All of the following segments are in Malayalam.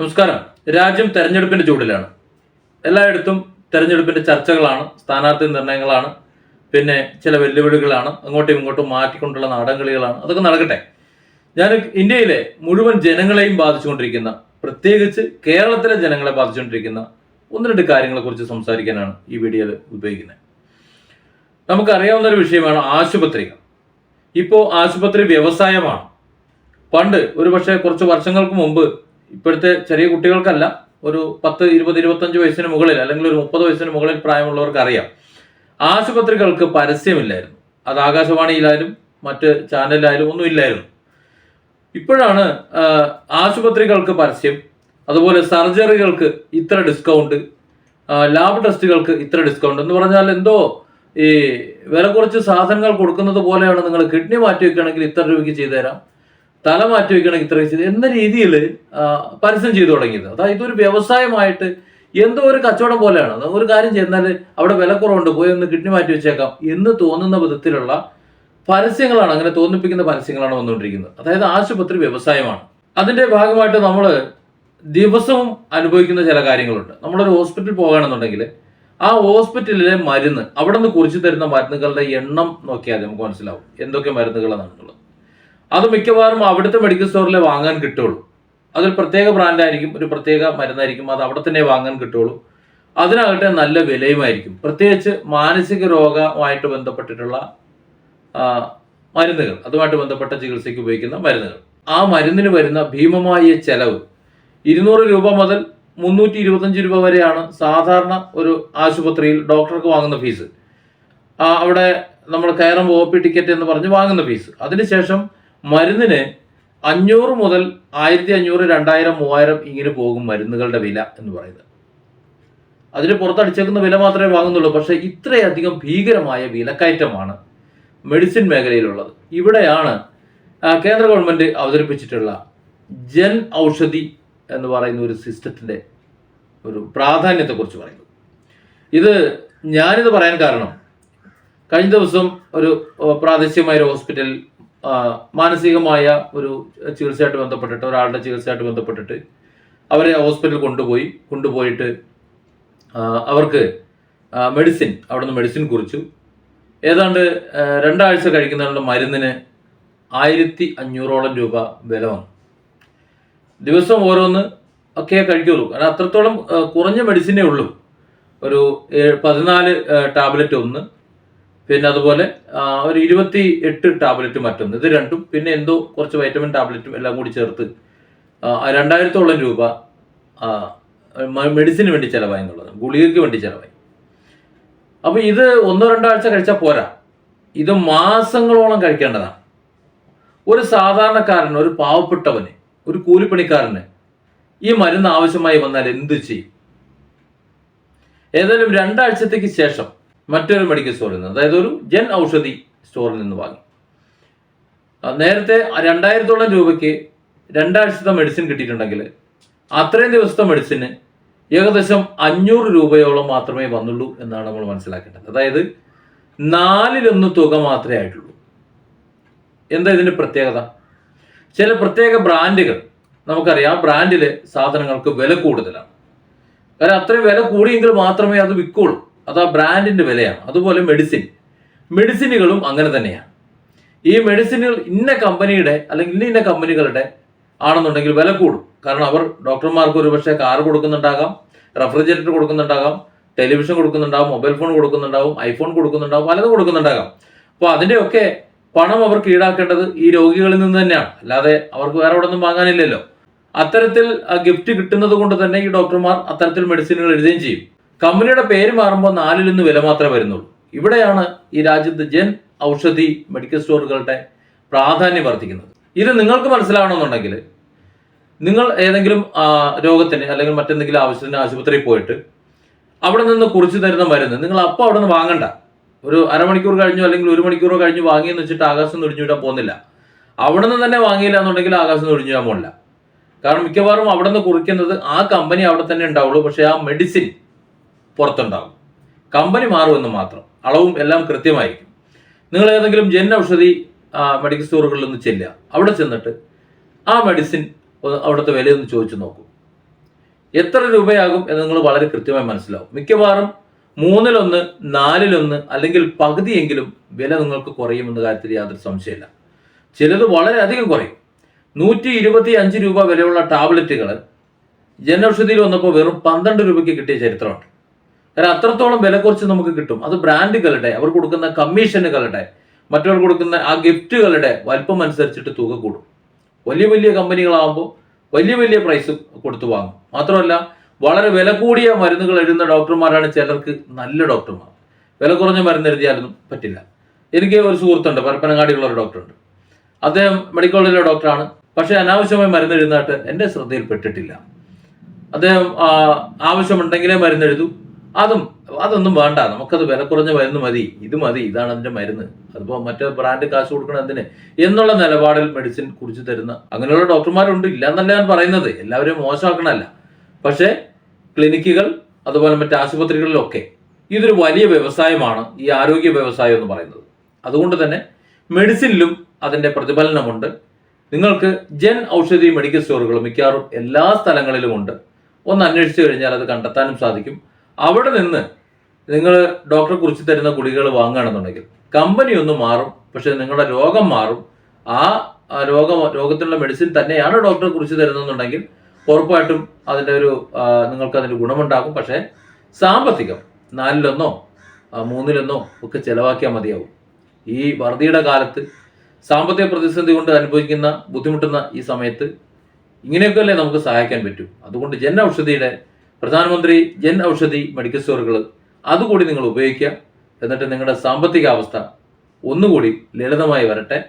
നമസ്കാരം. രാജ്യം തെരഞ്ഞെടുപ്പിന്റെ ചൂടിലാണ് എല്ലായിടത്തും തെരഞ്ഞെടുപ്പിന്റെ ചർച്ചകളാണ് സ്ഥാനാർത്ഥി നിർണയങ്ങളാണ് പിന്നെ ചില വെല്ലുവിളികളാണ് അങ്ങോട്ടും ഇങ്ങോട്ടും മാറ്റിക്കൊണ്ടുള്ള നാടൻകളികളാണ്. അതൊക്കെ നടക്കട്ടെ. ഞാൻ ഇന്ത്യയിലെ മുഴുവൻ ജനങ്ങളെയും ബാധിച്ചുകൊണ്ടിരിക്കുന്ന പ്രത്യേകിച്ച് കേരളത്തിലെ ജനങ്ങളെ ബാധിച്ചുകൊണ്ടിരിക്കുന്ന ഒന്ന് രണ്ട് കാര്യങ്ങളെ കുറിച്ച് സംസാരിക്കാനാണ് ഈ വീഡിയോയിൽ ഉപയോഗിക്കുന്നത്. നമുക്കറിയാവുന്ന ഒരു വിഷയമാണ് ആശുപത്രികൾ. ഇപ്പോൾ ആശുപത്രി വ്യവസായമാണ്. പണ്ട് ഒരുപക്ഷെ കുറച്ച് വർഷങ്ങൾക്ക് മുമ്പ് ഇപ്പോഴത്തെ ചെറിയ കുട്ടികൾക്കല്ല ഒരു പത്ത് ഇരുപത് ഇരുപത്തഞ്ച് വയസ്സിന് മുകളിൽ അല്ലെങ്കിൽ ഒരു മുപ്പത് വയസ്സിന് മുകളിൽ പ്രായമുള്ളവർക്ക് അറിയാം. ആശുപത്രികൾക്ക് പരസ്യമില്ലായിരുന്നു. അത് ആകാശവാണിയിലായാലും മറ്റ് ചാനലിലായാലും ഒന്നും ഇല്ലായിരുന്നു. ഇപ്പോഴാണ് ആശുപത്രികൾക്ക് പരസ്യം അതുപോലെ സർജറികൾക്ക് ഇത്ര ഡിസ്കൗണ്ട് ലാബ് ടെസ്റ്റുകൾക്ക് ഇത്ര ഡിസ്കൗണ്ട് എന്ന് പറഞ്ഞാൽ എന്തോ ഈ വില കുറച്ച് സാധനങ്ങൾ കൊടുക്കുന്നത് പോലെയാണ് നിങ്ങൾ കിഡ്നി മാറ്റി വെക്കുകയാണെങ്കിൽ ഇത്ര രൂപയ്ക്ക് ചെയ്തു തരാം തല മാറ്റി വെക്കണം ഇത്ര ചെയ്ത് എന്ന രീതിയിൽ പരസ്യം ചെയ്തു തുടങ്ങിയത്. അതായത് ഇതൊരു വ്യവസായമായിട്ട് എന്തോ ഒരു കച്ചവടം പോലെയാണ്. ഒരു കാര്യം ചെയ്യുന്നാൽ അവിടെ വില കുറവുണ്ട് പോയി ഒന്ന് കിഡ്നി മാറ്റി വെച്ചേക്കാം എന്ന് തോന്നുന്ന വിധത്തിലുള്ള പരസ്യങ്ങളാണ് അങ്ങനെ തോന്നിപ്പിക്കുന്ന പരസ്യങ്ങളാണ് വന്നുകൊണ്ടിരിക്കുന്നത്. അതായത് ആശുപത്രി വ്യവസായമാണ്. അതിന്റെ ഭാഗമായിട്ട് നമ്മൾ ദിവസവും അനുഭവിക്കുന്ന ചില കാര്യങ്ങളുണ്ട്. നമ്മളൊരു ഹോസ്പിറ്റലിൽ പോകുകയാണെന്നുണ്ടെങ്കിൽ ആ ഹോസ്പിറ്റലിലെ മരുന്ന് അവിടെ നിന്ന് കുറിച്ച് തരുന്ന മരുന്നുകളുടെ എണ്ണം നോക്കിയാൽ നമുക്ക് മനസ്സിലാവും. എന്തൊക്കെ മരുന്നുകളാണെന്നുള്ളത്. അത് മിക്കവാറും അവിടുത്തെ മെഡിക്കൽ സ്റ്റോറിലെ വാങ്ങാൻ കിട്ടുള്ളൂ. അതിൽ പ്രത്യേക ബ്രാൻഡായിരിക്കും ഒരു പ്രത്യേക മരുന്നായിരിക്കും അത് അവിടെ തന്നെ വാങ്ങാൻ കിട്ടുള്ളൂ. അതിനാകട്ടെ നല്ല വിലയുമായിരിക്കും. പ്രത്യേകിച്ച് മാനസിക രോഗമായിട്ട് ബന്ധപ്പെട്ടിട്ടുള്ള മരുന്നുകൾ അതുമായിട്ട് ബന്ധപ്പെട്ട ചികിത്സയ്ക്ക് ഉപയോഗിക്കുന്ന മരുന്നുകൾ. ആ മരുന്നിന് വരുന്ന ഭീമമായ ചെലവ് ഇരുന്നൂറ് രൂപ മുതൽ മുന്നൂറ്റി ഇരുപത്തഞ്ച് രൂപ വരെയാണ് സാധാരണ ഒരു ആശുപത്രിയിൽ ഡോക്ടർക്ക് വാങ്ങുന്ന ഫീസ്. അവിടെ നമ്മൾ കയറുമ്പോൾ ഒ പി ടിക്കറ്റ് എന്ന് പറഞ്ഞ് വാങ്ങുന്ന ഫീസ്. അതിനുശേഷം മരുന്നിന് അഞ്ഞൂറ് മുതൽ ആയിരത്തി അഞ്ഞൂറ് രണ്ടായിരം മൂവായിരം ഇങ്ങനെ പോകും മരുന്നുകളുടെ വില എന്ന് പറയുന്നത്. അതിന് പുറത്തടിച്ചേക്കുന്ന വില മാത്രമേ വാങ്ങുന്നുള്ളൂ. പക്ഷേ ഇത്രയധികം ഭീകരമായ വിലക്കയറ്റമാണ് മെഡിസിൻ മേഖലയിലുള്ളത്. ഇവിടെയാണ് കേന്ദ്ര ഗവൺമെന്റ് അവതരിപ്പിച്ചിട്ടുള്ള ജൻ ഔഷധി എന്ന് പറയുന്ന ഒരു സിസ്റ്റത്തിന്റെ ഒരു പ്രാധാന്യത്തെക്കുറിച്ച് പറയുന്നത് ഇത് ഞാനിത് പറയാൻ കാരണം കഴിഞ്ഞ ദിവസം ഒരു പ്രാദേശികമായ ഒരു ഹോസ്പിറ്റലിൽ മാനസികമായ ഒരു ചികിത്സയായിട്ട് ബന്ധപ്പെട്ടിട്ട് ഒരാളുടെ ചികിത്സയായിട്ട് ബന്ധപ്പെട്ടിട്ട് അവരെ ഹോസ്പിറ്റലിൽ കൊണ്ടുപോയി കൊണ്ടുപോയിട്ട് അവർക്ക് മെഡിസിൻ അവിടുന്ന് മെഡിസിൻ കുറിച്ചു. ഏതാണ്ട് രണ്ടാഴ്ച കഴിക്കുന്നതിനുള്ള മരുന്നിന് ആയിരത്തി അഞ്ഞൂറോളം രൂപ വില വന്നു. ദിവസം ഓരോന്ന് ഒക്കെ കഴിക്കുള്ളൂ. കാരണം അത്രത്തോളം കുറഞ്ഞ മെഡിസിനേ ഉള്ളൂ. ഒരു പതിനാല് ടാബ്ലറ്റ് ഒന്ന്. പിന്നെ അതുപോലെ ഒരു ഇരുപത്തി എട്ട് ടാബ്ലറ്റ് മറ്റൊന്ന് ഇത് രണ്ടും പിന്നെ എന്തോ കുറച്ച് വൈറ്റമിൻ ടാബ്ലറ്റും എല്ലാം കൂടി ചേർത്ത് രണ്ടായിരത്തോളം രൂപ മെഡിസിന് വേണ്ടി ചിലവായി എന്നുള്ളത് ഗുളികയ്ക്ക് വേണ്ടി ചിലവായി. അപ്പൊ ഇത് ഒന്നോ രണ്ടോ ആഴ്ച കഴിച്ചാൽ പോരാ. ഇത് മാസങ്ങളോളം കഴിക്കേണ്ടതാണ് ഒരു സാധാരണക്കാരന് ഒരു പാവപ്പെട്ടവന് ഒരു കൂലിപ്പണിക്കാരന് ഈ മരുന്ന് ആവശ്യമായി വന്നാൽ എന്ത് ചെയ്യും? ഏതായാലും രണ്ടാഴ്ചത്തേക്ക് ശേഷം മറ്റൊരു മെഡിക്കൽ സ്റ്റോറിൽ നിന്ന് അതായത് ഒരു ജൻ ഔഷധി സ്റ്റോറിൽ നിന്ന് വാങ്ങി. നേരത്തെ രണ്ടായിരത്തോളം രൂപയ്ക്ക് രണ്ടാഴ്ചത്തെ മെഡിസിൻ കിട്ടിയിട്ടുണ്ടെങ്കിൽ അത്രയും ദിവസത്തെ മെഡിസിന് ഏകദേശം അഞ്ഞൂറ് രൂപയോളം മാത്രമേ വന്നുള്ളൂ എന്നാണ് നമ്മൾ മനസ്സിലാക്കേണ്ടത്. അതായത് നാലിലൊന്ന് തുക മാത്രമേ ആയിട്ടുള്ളൂ. എന്താ ഇതിന്റെ പ്രത്യേകത? ചില പ്രത്യേക ബ്രാൻഡുകൾ നമുക്കറിയാം ബ്രാൻഡിലെ സാധനങ്ങൾക്ക് വില കൂടുതലാണ്. കാരണം അത്രയും വില കൂടിയെങ്കിൽ മാത്രമേ അത് വിൽക്കുള്ളൂ. അത് ആ ബ്രാൻഡിന്റെ വിലയാണ്. അതുപോലെ മെഡിസിൻ മെഡിസിനുകളും അങ്ങനെ തന്നെയാണ്. ഈ മെഡിസിനുകൾ ഇന്ന കമ്പനിയുടെ അല്ലെങ്കിൽ ഇന്ന ഇന്ന കമ്പനികളുടെ ആണെന്നുണ്ടെങ്കിൽ വില കൂടും. കാരണം അവർ ഡോക്ടർമാർക്ക് ഒരുപക്ഷെ കാർ കൊടുക്കുന്നുണ്ടാകാം റെഫ്രിജറേറ്റർ കൊടുക്കുന്നുണ്ടാകാം ടെലിവിഷൻ കൊടുക്കുന്നുണ്ടാവും മൊബൈൽ ഫോൺ കൊടുക്കുന്നുണ്ടാവും ഐഫോൺ കൊടുക്കുന്നുണ്ടാവും പലതും കൊടുക്കുന്നുണ്ടാകാം. അപ്പോൾ അതിന്റെയൊക്കെ പണം അവർക്ക് ഈടാക്കേണ്ടത് ഈ രോഗികളിൽ നിന്ന് തന്നെയാണ്. അല്ലാതെ അവർക്ക് വേറെ അവിടെ ഒന്നും വാങ്ങാനില്ലല്ലോ. അത്തരത്തിൽ ഗിഫ്റ്റ് കിട്ടുന്നത് കൊണ്ട് തന്നെ ഈ ഡോക്ടർമാർ അത്തരത്തിൽ മെഡിസിനുകൾ എഴുതുകയും ചെയ്യും. കമ്പനിയുടെ പേര് മാറുമ്പോൾ നാലിൽ നിന്ന് വില മാത്രമേ വരുന്നുള്ളൂ. ഇവിടെയാണ് ഈ രാജ്യത്ത് ജൻ ഔഷധി മെഡിക്കൽ സ്റ്റോറുകളുടെ പ്രാധാന്യം വർദ്ധിക്കുന്നത്. ഇത് നിങ്ങൾക്ക് മനസ്സിലാവണമെന്നുണ്ടെങ്കിൽ നിങ്ങൾ ഏതെങ്കിലും രോഗത്തിന് അല്ലെങ്കിൽ മറ്റെന്തെങ്കിലും ആവശ്യത്തിന് ആശുപത്രിയിൽ പോയിട്ട് അവിടെ നിന്ന് കുറിച്ച് തരുന്ന മരുന്ന് നിങ്ങൾ അപ്പോൾ അവിടെ നിന്ന് വാങ്ങണ്ട. ഒരു അരമണിക്കൂർ കഴിഞ്ഞോ അല്ലെങ്കിൽ ഒരു മണിക്കൂറോ കഴിഞ്ഞ് വാങ്ങിയെന്ന് വെച്ചിട്ട് ആകാശം ഒഴിഞ്ഞു വിടാൻ പോകുന്നില്ല. അവിടെ നിന്ന് തന്നെ വാങ്ങിയില്ല എന്നുണ്ടെങ്കിൽ ആകാശം ഒഴിഞ്ഞു വിടാൻ പോകില്ല കാരണം മിക്കവാറും അവിടെ നിന്ന് കുറിക്കുന്നത് ആ കമ്പനി അവിടെ തന്നെ ഉണ്ടാവുള്ളൂ. പക്ഷേ ആ മെഡിസിൻ പുറത്തുണ്ടാവും കമ്പനി മാറുമെന്ന് മാത്രം. അളവും എല്ലാം കൃത്യമായിരിക്കും. നിങ്ങൾ ഏതെങ്കിലും ജന ഔഷധി മെഡിക്കൽ സ്റ്റോറുകളിൽ ഒന്ന് ചെല്ലുക. അവിടെ ചെന്നിട്ട് ആ മെഡിസിൻ അവിടുത്തെ വിലയൊന്ന് ചോദിച്ചു നോക്കൂ. എത്ര രൂപയാകും എന്ന് നിങ്ങൾ വളരെ കൃത്യമായി മനസ്സിലാവും. മിക്കവാറും മൂന്നിലൊന്ന് നാലിലൊന്ന് അല്ലെങ്കിൽ പകുതിയെങ്കിലും വില നിങ്ങൾക്ക് കുറയുമെന്ന കാര്യത്തിൽ യാതൊരു സംശയമില്ല. ചിലത് വളരെയധികം കുറയും. നൂറ്റി ഇരുപത്തി അഞ്ച് രൂപ വിലയുള്ള ടാബ്ലറ്റുകൾ ജനൌഷധിയിൽ വന്നപ്പോൾ വെറും പന്ത്രണ്ട് രൂപയ്ക്ക് കിട്ടിയ ചരിത്രമുണ്ട് കാരണം അത്രത്തോളം വില കുറച്ച് നമുക്ക് കിട്ടും. അത് ബ്രാൻഡുകളുടെ അവർ കൊടുക്കുന്ന കമ്മീഷനുകളുടെ മറ്റവർ കൊടുക്കുന്ന ആ ഗിഫ്റ്റുകളുടെ വലിപ്പം അനുസരിച്ചിട്ട് തുക കൂടും. വലിയ വലിയ കമ്പനികളാകുമ്പോൾ വലിയ വലിയ പ്രൈസ് കൊടുത്തു വാങ്ങും. മാത്രമല്ല വളരെ വില കൂടിയ മരുന്നുകൾ എഴുതുന്ന ഡോക്ടർമാരാണ് ചിലർക്ക് നല്ല ഡോക്ടർമാർ. വില കുറഞ്ഞ മരുന്ന് എഴുതിയാലൊന്നും പറ്റില്ല. എനിക്ക് ഒരു സുഹൃത്തുണ്ട് പരപ്പനങ്ങാടിയുള്ള ഒരു ഡോക്ടറുണ്ട്. അദ്ദേഹം മെഡിക്കൽ കോളേജിലെ ഡോക്ടറാണ്. പക്ഷേ അനാവശ്യമായി മരുന്ന് എഴുതുന്നതായിട്ട് എന്റെ ശ്രദ്ധയിൽപ്പെട്ടിട്ടില്ല അദ്ദേഹം ആവശ്യമുണ്ടെങ്കിലേ മരുന്ന് എഴുതൂ. അതും അതൊന്നും വേണ്ട. നമുക്കത് വില കുറഞ്ഞ മരുന്ന് മതി. ഇത് മതി. ഇതാണ് അതിന്റെ മരുന്ന്. അതിപ്പോൾ മറ്റേ ബ്രാൻഡ് കാശ് കൊടുക്കണം എന്തിന്? എന്നുള്ള നിലപാടിൽ മെഡിസിൻ കുറിച്ച് തരുന്ന അങ്ങനെയുള്ള ഡോക്ടർമാരുണ്ട്. ഇല്ല എന്നല്ല ഞാൻ പറയുന്നത്. എല്ലാവരെയും മോശമാക്കണമല്ല പക്ഷേ ക്ലിനിക്കുകൾ അതുപോലെ മറ്റ് ആശുപത്രികളിലൊക്കെ ഇതൊരു വലിയ വ്യവസായമാണ്. ഈ ആരോഗ്യ വ്യവസായം എന്ന് പറയുന്നത്. അതുകൊണ്ട് തന്നെ മെഡിസിനിലും അതിന്റെ പ്രതിഫലനമുണ്ട്. നിങ്ങൾക്ക് ജൻ ഔഷധി മെഡിക്കൽ സ്റ്റോറുകൾ മിക്കവാറും എല്ലാ സ്ഥലങ്ങളിലുമുണ്ട് ഒന്ന് അന്വേഷിച്ചു കഴിഞ്ഞാൽ അത് കണ്ടെത്താനും സാധിക്കും. അവിടെ നിന്ന് നിങ്ങൾ ഡോക്ടറെ കുറിച്ച് തരുന്ന ഗുളികകൾ വാങ്ങുകയാണെന്നുണ്ടെങ്കിൽ കമ്പനി ഒന്ന് മാറും പക്ഷെ നിങ്ങളുടെ രോഗം മാറും. ആ രോഗം രോഗത്തിനുള്ള മെഡിസിൻ തന്നെയാണ് ഡോക്ടറെ കുറിച്ച് തരുന്നതെന്നുണ്ടെങ്കിൽ ഉറപ്പായിട്ടും അതിന്റെ ഒരു നിങ്ങൾക്ക് അതിന്റെ ഗുണമുണ്ടാകും. പക്ഷേ സാമ്പത്തികം നാലിലൊന്നോ മൂന്നിലൊന്നോ ഒക്കെ ചിലവാക്കിയാൽ മതിയാവും. ഈ വറുതിയുടെ കാലത്ത് സാമ്പത്തിക പ്രതിസന്ധി കൊണ്ട് അനുഭവിക്കുന്ന ബുദ്ധിമുട്ടുന്ന ഈ സമയത്ത് ഇങ്ങനെയൊക്കെ അല്ലേ നമുക്ക് സഹായിക്കാൻ പറ്റൂ. അതുകൊണ്ട് ജന ഔഷധിയുടെ പ്രധാനമന്ത്രി ജൻ ഔഷധി മെഡിക്കൽ സ്റ്റോറുകൾ അതുകൂടി നിങ്ങൾ ഉപയോഗിക്കുക. എന്നിട്ട് നിങ്ങളുടെ സാമ്പത്തിക അവസ്ഥ ഒന്നുകൂടി ലളിതമായി വരട്ടെ.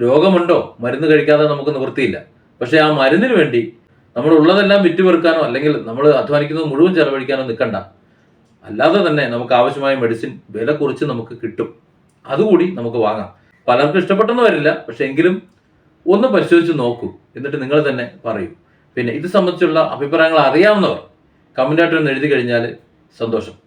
രോഗമുണ്ടോ? മരുന്ന് കഴിക്കാതെ നമുക്ക് നിവൃത്തിയില്ല. പക്ഷേ ആ മരുന്നിന് വേണ്ടി നമ്മൾ ഉള്ളതെല്ലാം വിറ്റുപെറുക്കാനോ അല്ലെങ്കിൽ നമ്മൾ അധ്വാനിക്കുന്നത് മുഴുവൻ ചെലവഴിക്കാനോ നിൽക്കണ്ട. അല്ലാതെ തന്നെ നമുക്ക് ആവശ്യമായ മെഡിസിൻ വില കുറച്ച് നമുക്ക് കിട്ടും. അതുകൂടി നമുക്ക് വാങ്ങാം. പലർക്കും ഇഷ്ടപ്പെട്ടെന്ന് വരില്ല. പക്ഷെ എങ്കിലും ഒന്ന് പരിശോധിച്ച് നോക്കൂ. എന്നിട്ട് നിങ്ങൾ തന്നെ പറയൂ. പിന്നെ ഇത് സംബന്ധിച്ചുള്ള അഭിപ്രായങ്ങൾ അറിയാവുന്നവർ കമന്റായിട്ട് ഒന്ന് എഴുതി കഴിഞ്ഞാൽ സന്തോഷം.